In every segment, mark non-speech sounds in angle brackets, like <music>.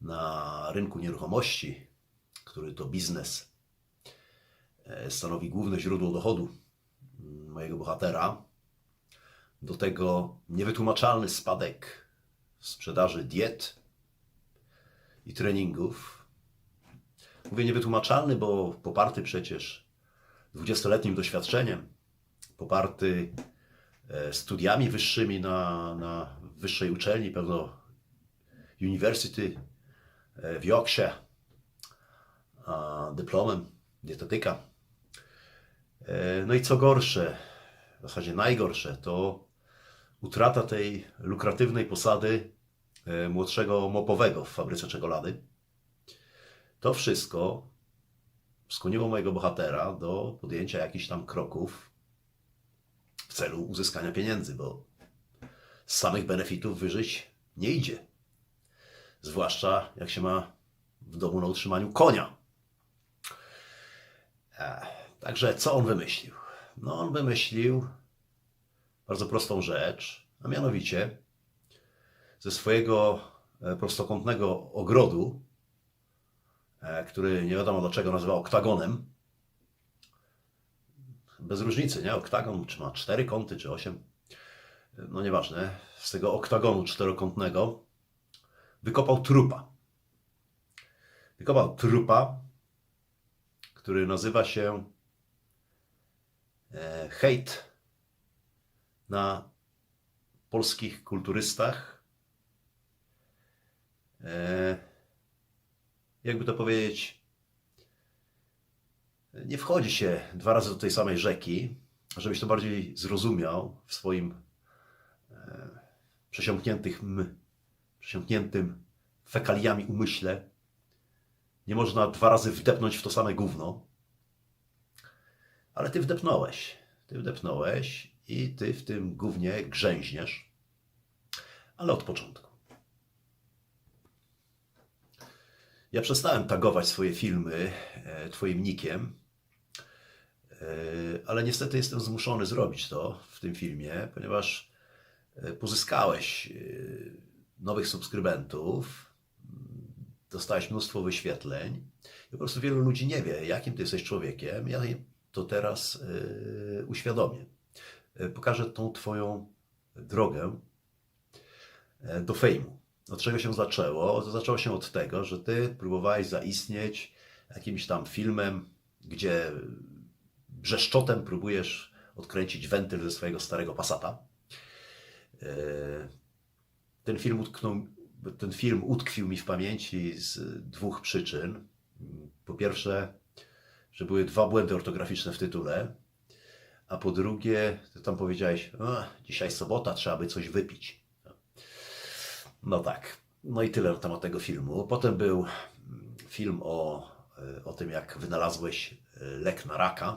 na rynku nieruchomości, który to biznes e, stanowi główne źródło dochodu mm, mojego bohatera, do tego niewytłumaczalny spadek sprzedaży diet i treningów. Mówię niewytłumaczalny, bo poparty przecież 20-letnim doświadczeniem, poparty e, studiami wyższymi na, na wyższej uczelni, pewno University w Yorkshire, dyplomem dietetyka. E, No i co gorsze, w zasadzie najgorsze, to utrata tej lukratywnej posady e, młodszego mopowego w fabryce czekolady. To wszystko skłoniło mojego bohatera do podjęcia jakichś tam kroków w celu uzyskania pieniędzy, bo z samych benefitów wyżyć nie idzie. Zwłaszcza jak się ma w domu na utrzymaniu konia. E, Także co on wymyślił? No, on wymyślił bardzo prostą rzecz, a mianowicie ze swojego e, prostokątnego ogrodu, e, który nie wiadomo dlaczego nazywał oktagonem, bez różnicy, nie? Oktagon, czy ma cztery kąty, czy osiem, no nieważne, z tego oktagonu czterokątnego wykopał trupa. Wykopał trupa, który nazywa się e, hejt na polskich kulturystach. E, jakby to powiedzieć, nie wchodzi się dwa razy do tej samej rzeki, żebyś to bardziej zrozumiał w swoim e, przesiąkniętych przesiąkniętym fekaliami umyśle. Nie można dwa razy wdepnąć w to same gówno. Ale ty wdepnąłeś. Ty wdepnąłeś i ty w tym gównie grzęźniesz. Ale od początku. Ja przestałem tagować swoje filmy e, twoim nikiem, e, ale niestety jestem zmuszony zrobić to w tym filmie, ponieważ e, pozyskałeś nowych subskrybentów, dostałeś mnóstwo wyświetleń i po prostu wielu ludzi nie wie, jakim ty jesteś człowiekiem. Ja to teraz e, uświadomię. E, Pokażę tą twoją drogę e, do fejmu. Od czego się zaczęło? Zaczęło się od tego, że ty próbowałeś zaistnieć jakimś tam filmem, gdzie brzeszczotem próbujesz odkręcić wentyl ze swojego starego Passata. E, Ten film, utknął, ten film utkwił mi w pamięci z dwóch przyczyn. Po pierwsze, że były dwa błędy ortograficzne w tytule, a po drugie, ty tam powiedziałeś, dzisiaj sobota, trzeba by coś wypić. No tak. No i tyle na temat tego filmu. Potem był film o, o tym, jak wynalazłeś e, lek na raka.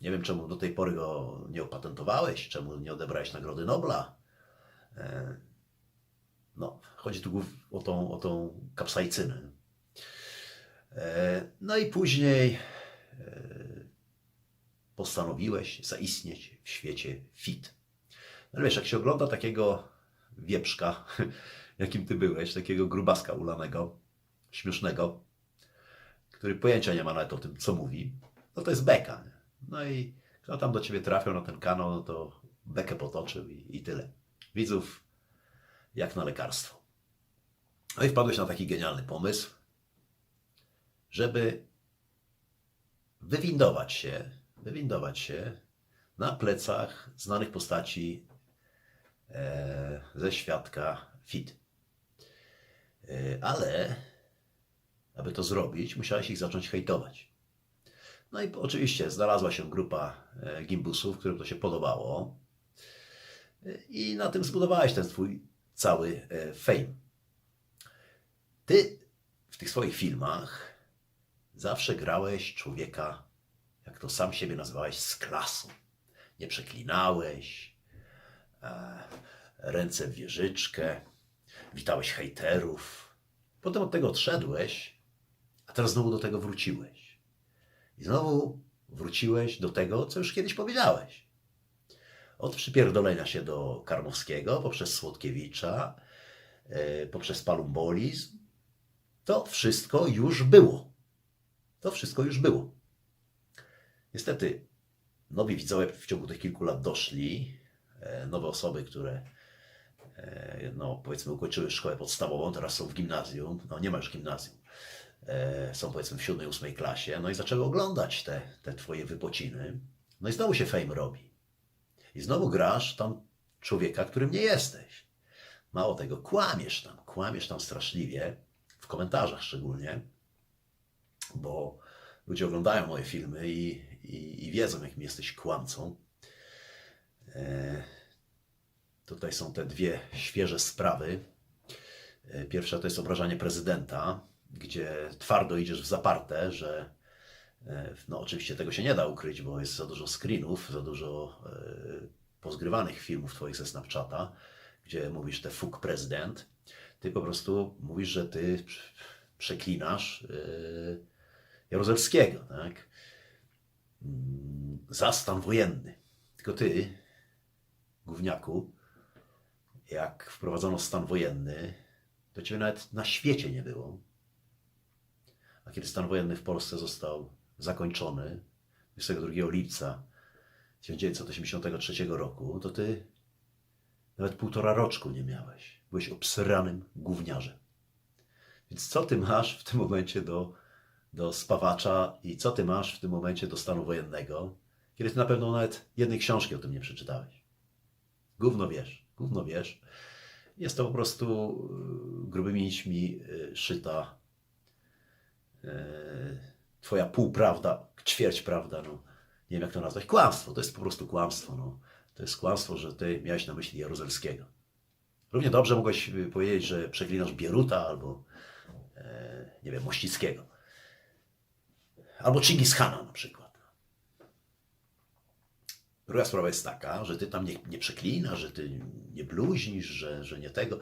Nie wiem, czemu do tej pory go nie opatentowałeś, czemu nie odebrałeś Nagrody Nobla. E, No, chodzi tu o tą, o tą kapsaicynę. E, No i później e, postanowiłeś zaistnieć w świecie fit. No wiesz, jak się ogląda takiego wieprzka, <laughs> jakim ty byłeś, takiego grubaska ulanego, śmiesznego, który pojęcia nie ma nawet o tym, co mówi, no to jest beka. Nie? No i kto tam do ciebie trafiał na ten kanał, no to bekę potoczył i, i tyle. Widzów jak na lekarstwo. No i wpadłeś na taki genialny pomysł, żeby wywindować się, wywindować się na plecach znanych postaci e, ze świadka fit. E, ale aby to zrobić, musiałeś ich zacząć hejtować. No i oczywiście znalazła się grupa e, gimbusów, którym to się podobało. I na tym zbudowałeś ten swój cały e, fame. Ty w tych swoich filmach zawsze grałeś człowieka, jak to sam siebie nazywałeś, z klasą. Nie przeklinałeś, e, ręce w wieżyczkę, witałeś hejterów. Potem od tego odszedłeś, a teraz znowu do tego wróciłeś. I znowu wróciłeś do tego, co już kiedyś powiedziałeś. Od przypierdolenia się do Karnowskiego poprzez Słodkiewicza, e, poprzez palumbolizm. To wszystko już było. To wszystko już było. Niestety, nowi widzowie w ciągu tych kilku lat doszli, e, nowe osoby, które e, no, powiedzmy ukończyły szkołę podstawową, teraz są w gimnazjum, no nie ma już gimnazjum, są powiedzmy w siódmej, ósmej klasie, no i zaczęły oglądać te, te twoje wypociny, no i znowu się fame robi. I znowu grasz tam człowieka, którym nie jesteś. Mało tego, kłamiesz tam, kłamiesz tam straszliwie, w komentarzach szczególnie, bo ludzie oglądają moje filmy i, i, i wiedzą, jakim jesteś kłamcą. E, tutaj są te dwie świeże sprawy. E, Pierwsza to jest obrażanie prezydenta, gdzie twardo idziesz w zaparte, że no oczywiście tego się nie da ukryć, bo jest za dużo screenów, za dużo e, pozgrywanych filmów twoich ze Snapchata, gdzie mówisz te fuk prezydent. Ty po prostu mówisz, że ty prze- przeklinasz e, Jaruzelskiego, tak? Mm, Za stan wojenny. Tylko ty, gówniaku, jak wprowadzono stan wojenny, to ciebie nawet na świecie nie było. A kiedy stan wojenny w Polsce został zakończony 22 lipca 1983 roku, to ty nawet półtora roczku nie miałeś. Byłeś obsranym gówniarzem. Więc co ty masz w tym momencie do, do spawacza i co ty masz w tym momencie do stanu wojennego, kiedy ty na pewno nawet jednej książki o tym nie przeczytałeś? Gówno wiesz, gówno wiesz. Jest to po prostu y, grubymi nićmi y, szyta y, twoja półprawda, ćwierć prawda, no. Nie wiem jak to nazwać. Kłamstwo, to jest po prostu kłamstwo, no. To jest kłamstwo, że ty miałeś na myśli Jaruzelskiego. Równie dobrze mogłeś y, powiedzieć, że przeklinasz Bieruta albo e, nie wiem, Mościckiego. Albo Chingis Khana na przykład. Druga sprawa jest taka, że ty tam nie, nie przeklinasz, że ty nie bluźnisz, że, że nie tego.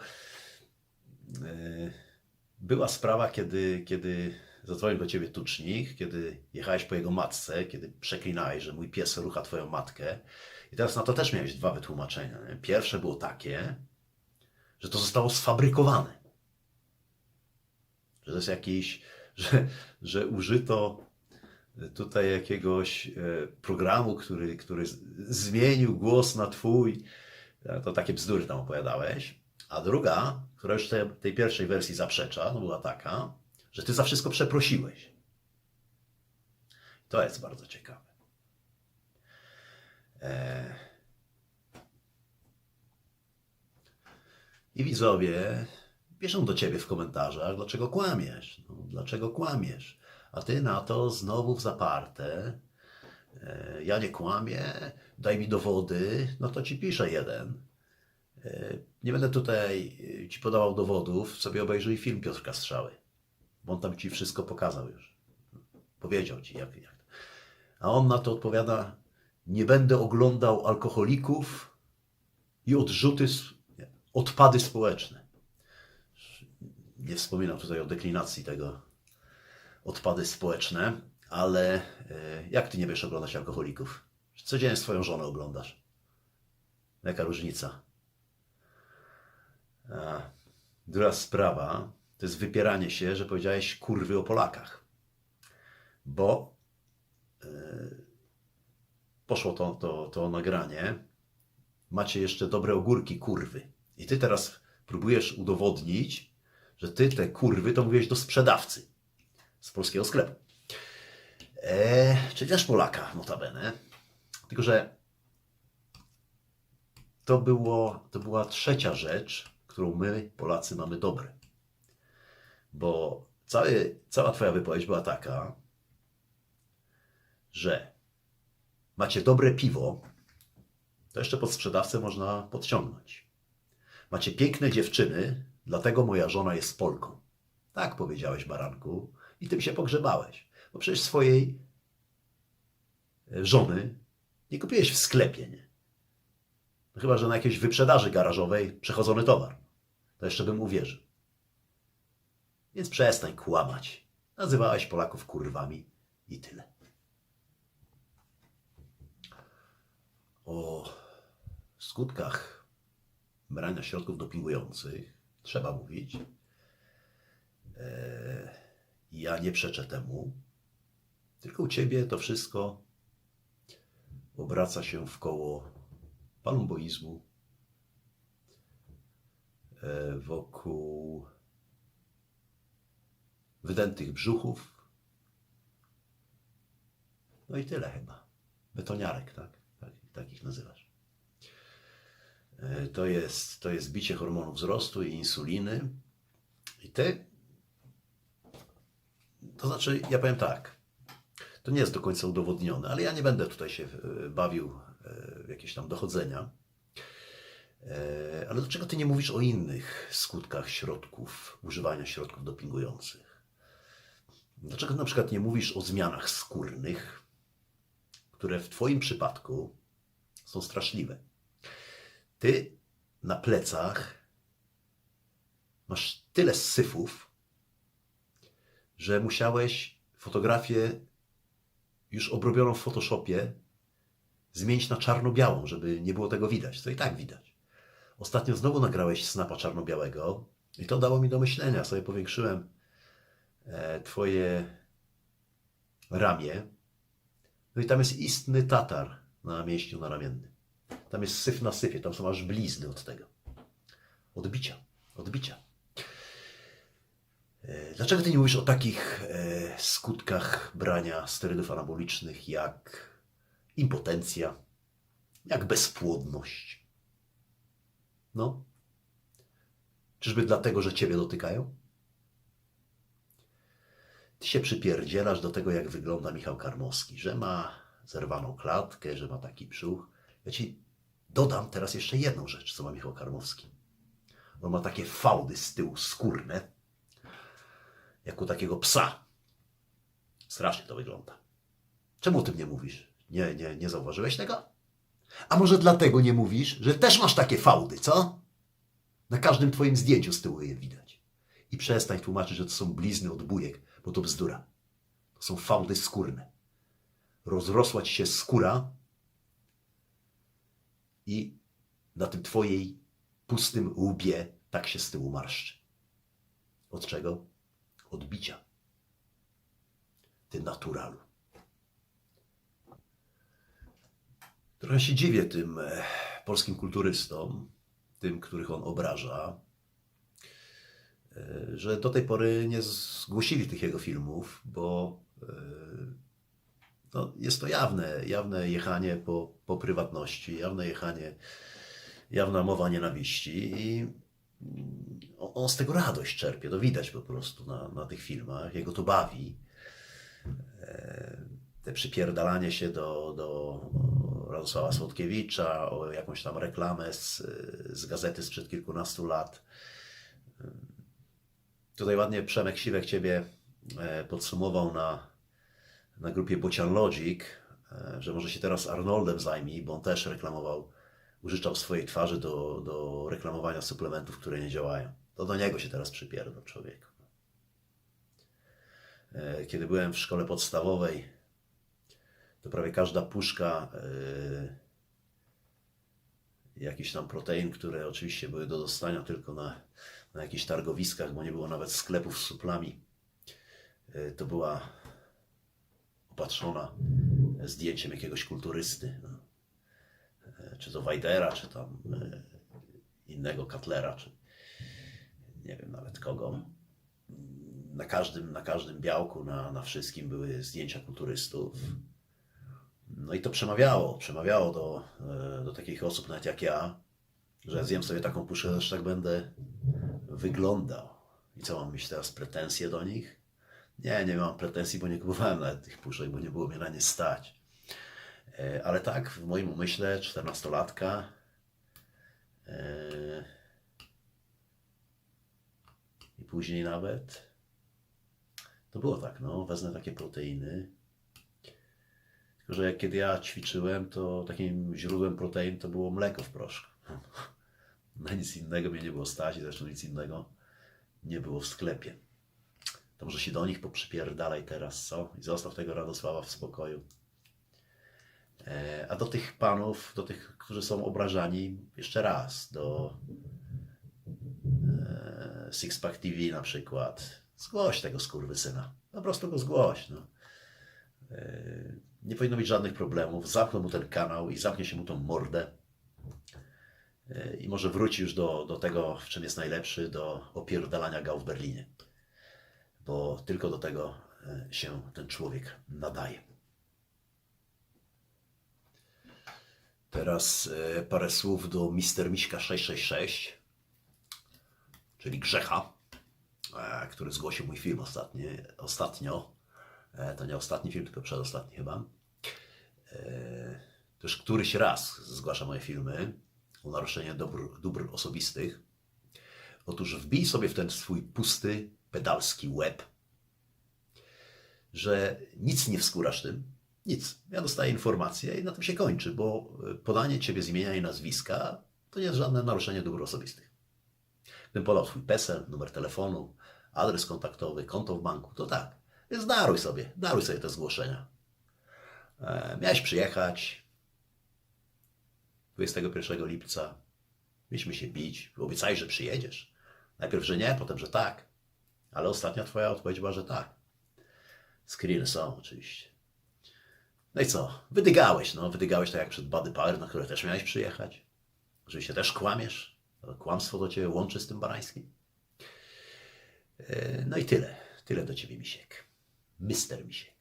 E, Była sprawa, kiedy, kiedy zadzwonił do ciebie tucznik, kiedy jechałeś po jego matce, kiedy przeklinałeś, że mój pies rucha twoją matkę. I teraz na to też miałeś dwa wytłumaczenia. Nie? Pierwsze było takie, że to zostało sfabrykowane. Że to jest jakiś, że, że użyto tutaj jakiegoś e, programu, który, który zmienił głos na twój. E, To takie bzdury tam opowiadałeś. A druga, która już tej, tej pierwszej wersji zaprzecza, no była taka, że ty za wszystko przeprosiłeś. To jest bardzo ciekawe. E, I widzowie piszą do ciebie w komentarzach, dlaczego kłamiesz, no, dlaczego kłamiesz. A ty na to znowu w zaparte. E, ja nie kłamię, daj mi dowody, no to ci piszę jeden. E, nie będę tutaj ci podawał dowodów, sobie obejrzyj film Piotrka Strzały, bo on tam ci wszystko pokazał już. Powiedział ci, jak, jak. A on na to odpowiada, nie będę oglądał alkoholików i odrzuty, odpady społeczne. Nie wspominam tutaj o deklinacji tego odpady społeczne, ale e, jak ty nie wiesz oglądać alkoholików? Codziennie swoją żonę oglądasz. Jaka różnica? Druga sprawa to jest wypieranie się, że powiedziałeś kurwy o Polakach. Bo e, poszło to, to, to nagranie. Macie jeszcze dobre ogórki, kurwy. I ty teraz próbujesz udowodnić, że ty te kurwy to mówiłeś do sprzedawcy z polskiego sklepu. E, czyli też Polaka, notabene. Tylko, że to, było, to była trzecia rzecz, którą my, Polacy, mamy dobre. Bo cały, cała Twoja wypowiedź była taka, że macie dobre piwo, to jeszcze pod sprzedawcę można podciągnąć. Macie piękne dziewczyny, dlatego moja żona jest Polką. Tak powiedziałeś, baranku, i tym się pogrzebałeś. Bo przecież swojej e, żony nie kupiłeś w sklepie, nie? No chyba, że na jakiejś wyprzedaży garażowej przechodzony towar. To jeszcze bym uwierzył. Więc przestań kłamać. Nazywałeś Polaków kurwami i tyle. O skutkach brania środków dopingujących trzeba mówić. E, ja nie przeczę temu, tylko u ciebie to wszystko obraca się w koło palumboizmu, e, wokół wydętych brzuchów. No i tyle chyba. Betoniarek, tak? tak tak ich nazywasz. E, To jest, to jest bicie hormonów wzrostu i insuliny. I te. To znaczy, ja powiem tak. To nie jest do końca udowodnione, ale ja nie będę tutaj się e, bawił e, w jakieś tam dochodzenia. Ale dlaczego ty nie mówisz o innych skutkach środków, używania środków dopingujących? Dlaczego na przykład nie mówisz o zmianach skórnych, które w Twoim przypadku są straszliwe? Ty na plecach masz tyle syfów, że musiałeś fotografię już obrobioną w Photoshopie zmienić na czarno-białą, żeby nie było tego widać. To i tak widać. Ostatnio znowu nagrałeś snapa czarno-białego i to dało mi do myślenia. Sobie powiększyłem Twoje ramię. No i tam jest istny tatar na mięśniu naramiennym. Tam jest syf na syfie, tam są aż blizny od tego. Odbicia, odbicia. E, Dlaczego ty nie mówisz o takich e, skutkach brania sterydów anabolicznych jak impotencja, jak bezpłodność? No. Czyżby dlatego, że ciebie dotykają? Ty się przypierdzielasz do tego, jak wygląda Michał Karmowski, że ma zerwaną klatkę, że ma taki brzuch. Ja ci dodam teraz jeszcze jedną rzecz, co ma Michał Karmowski. On ma takie fałdy z tyłu skórne, jak u takiego psa. Strasznie to wygląda. Czemu o tym nie mówisz? Nie, nie, nie zauważyłeś tego? A może dlatego nie mówisz, że też masz takie fałdy, co? Na każdym twoim zdjęciu z tyłu je widać. I przestań tłumaczyć, że to są blizny od bujek, bo to bzdura. To są fałdy skórne. Rozrosła ci się skóra i na tym twojej pustym łbie tak się z tyłu marszczy. Od czego? Od bicia. Ty naturalu. Trochę się dziwię tym e, polskim kulturystom, tym, których on obraża, że do tej pory nie zgłosili tych jego filmów, bo e, no, jest to jawne, jawne jechanie po, po prywatności, jawne jechanie, jawna mowa nienawiści i mm, on on z tego radość czerpie, to widać po prostu na, na tych filmach, jego to bawi. E, Te przypierdalanie się do, do Radosława Słodkiewicza, o jakąś tam reklamę z, z gazety sprzed kilkunastu lat. Tutaj ładnie Przemek Siwek Ciebie e, podsumował na, na grupie Bocian Logic, e, że może się teraz Arnoldem zajmij, bo on też reklamował, użyczał swojej twarzy do, do reklamowania suplementów, które nie działają. To do niego się teraz przypierdol człowieku. E, Kiedy byłem w szkole podstawowej, to prawie każda puszka jakichś tam protein, które oczywiście były do dostania tylko na, na jakichś targowiskach, bo nie było nawet sklepów z suplami, e, to była opatrzona zdjęciem jakiegoś kulturysty. No. E, Czy to Wajdera, czy tam e, innego Katlera, czy nie wiem nawet kogo. Na każdym, na każdym białku, na, na wszystkim były zdjęcia kulturystów. No i to przemawiało, przemawiało do, do takich osób nawet jak ja, że zjem sobie taką puszkę, że tak będę wyglądał. I co, mam mieć teraz pretensje do nich? Nie, nie mam pretensji, bo nie kupowałem nawet tych puszek, bo nie było mnie na nie stać. E, Ale tak, w moim umyśle, 14-latka, e, i później nawet, to było tak, no, wezmę takie proteiny, tylko, że jak kiedy ja ćwiczyłem, to takim źródłem protein to było mleko w proszku. <laughs> Na nic innego mnie nie było stać i zresztą nic innego nie było w sklepie. To może się do nich poprzypierdalaj teraz, co? I zostaw tego Radosława w spokoju. E, A do tych panów, do tych, którzy są obrażani, jeszcze raz, do, e, Sixpack TV na przykład. Zgłoś tego skurwysyna. Po prostu go zgłoś. No. E, Nie powinno być żadnych problemów. Zamknę mu ten kanał i zamknie się mu tą mordę. I może wróci już do, do tego, w czym jest najlepszy, do opierdalania gał w Berlinie. Bo tylko do tego e, się ten człowiek nadaje. Teraz e, parę słów do Mister Miśka 666, czyli Grzecha, e, który zgłosił mój film ostatni, ostatnio. To nie ostatni film, tylko przedostatni chyba. Już któryś raz zgłasza moje filmy o naruszenie dóbr, dóbr osobistych. Otóż wbij sobie w ten swój pusty, pedalski łeb, że nic nie wskórasz tym, nic. Ja dostaję informację i na tym się kończy, bo e, podanie ciebie z imienia i nazwiska to nie jest żadne naruszenie dóbr osobistych. Gdybym podał twój PESEL, numer telefonu, adres kontaktowy, konto w banku, to tak. Więc daruj sobie, daruj sobie te zgłoszenia. E, miałeś przyjechać 21 lipca. Mieliśmy się bić. Obiecałeś, że przyjedziesz. Najpierw, że nie, potem, że tak. Ale ostatnia twoja odpowiedź była, że tak. Screeny są oczywiście. No i co? Wydygałeś, no. Wydygałeś tak jak przed Buddy Power, na które też miałeś przyjechać. Oczywiście też kłamiesz. Kłamstwo do ciebie łączy z tym barańskim. E, No i tyle. Tyle do ciebie, Misiek. Mister Misiek.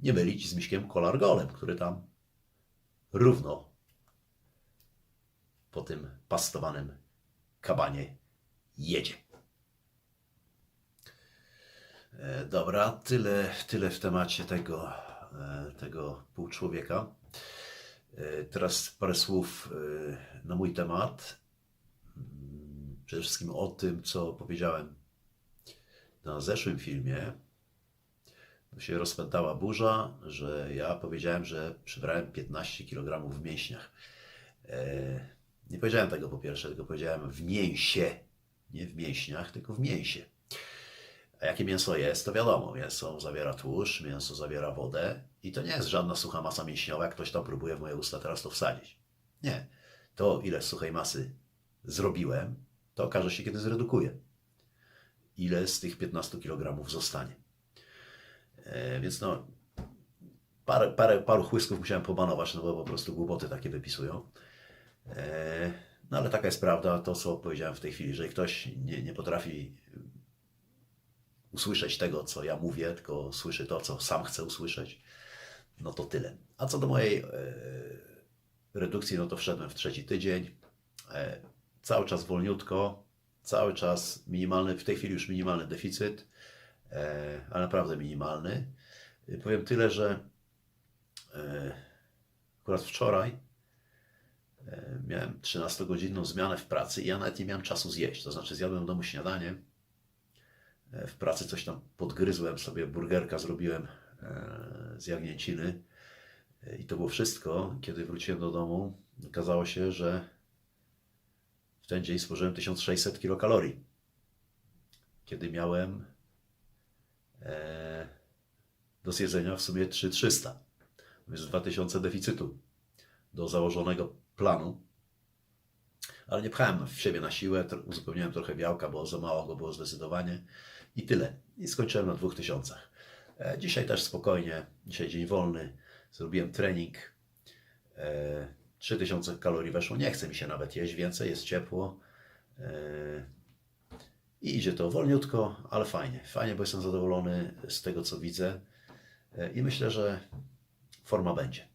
Nie mylić z Miśkiem Kolargolem, który tam równo po tym pastowanym kabanie jedzie. E, Dobra, tyle, tyle w temacie tego, e, tego półczłowieka. E, Teraz parę słów na mój temat. Mm, Przede wszystkim o tym, co powiedziałem na zeszłym filmie. To się rozpętała burza, że ja powiedziałem, że przybrałem 15 kg w mięśniach. Nie powiedziałem tego po pierwsze, tylko powiedziałem w mięsie. Nie w mięśniach, tylko w mięsie. A jakie mięso jest, to wiadomo. Mięso zawiera tłuszcz, mięso zawiera wodę i to nie jest żadna sucha masa mięśniowa, jak ktoś tam próbuje w moje usta teraz to wsadzić. Nie. To, ile suchej masy zrobiłem, to okaże się, kiedy zredukuję. Ile z tych 15 kg zostanie. E, więc no, parę, parę, paru chłysków musiałem pobanować, no bo po prostu głupoty takie wypisują. E, no ale taka jest prawda, to co powiedziałem w tej chwili, że ktoś nie, nie potrafi usłyszeć tego, co ja mówię, tylko słyszy to, co sam chce usłyszeć, no to tyle. A co do mojej e, redukcji, no to wszedłem w trzeci tydzień. E, cały czas wolniutko, cały czas minimalny, w tej chwili już minimalny deficyt, ale naprawdę minimalny. Powiem tyle, że akurat wczoraj miałem 13-godzinną zmianę w pracy i ja nawet nie miałem czasu zjeść. To znaczy zjadłem w domu śniadanie, E, w pracy coś tam podgryzłem sobie, burgerka zrobiłem e, z jagnięciny E, i to było wszystko. Kiedy wróciłem do domu, okazało się, że w ten dzień spożyłem 1600 kilokalorii. Kiedy miałem e, do zjedzenia w sumie 3300. Więc 2000 deficytu do założonego planu. Ale nie pchałem w siebie na siłę, uzupełniłem trochę białka, bo za mało go było zdecydowanie. I tyle. I skończyłem na 2000. E, Dzisiaj też spokojnie, dzisiaj dzień wolny. Zrobiłem trening. E, 3000 kalorii weszło. Nie chce mi się nawet jeść więcej, jest ciepło. E, I idzie to wolniutko, ale fajnie. Fajnie, bo jestem zadowolony z tego, co widzę. E, I myślę, że forma będzie.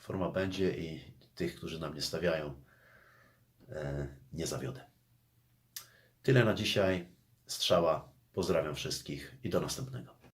Forma będzie i tych, którzy na mnie stawiają, e, nie zawiodę. Tyle na dzisiaj. Strzała. Pozdrawiam wszystkich i do następnego.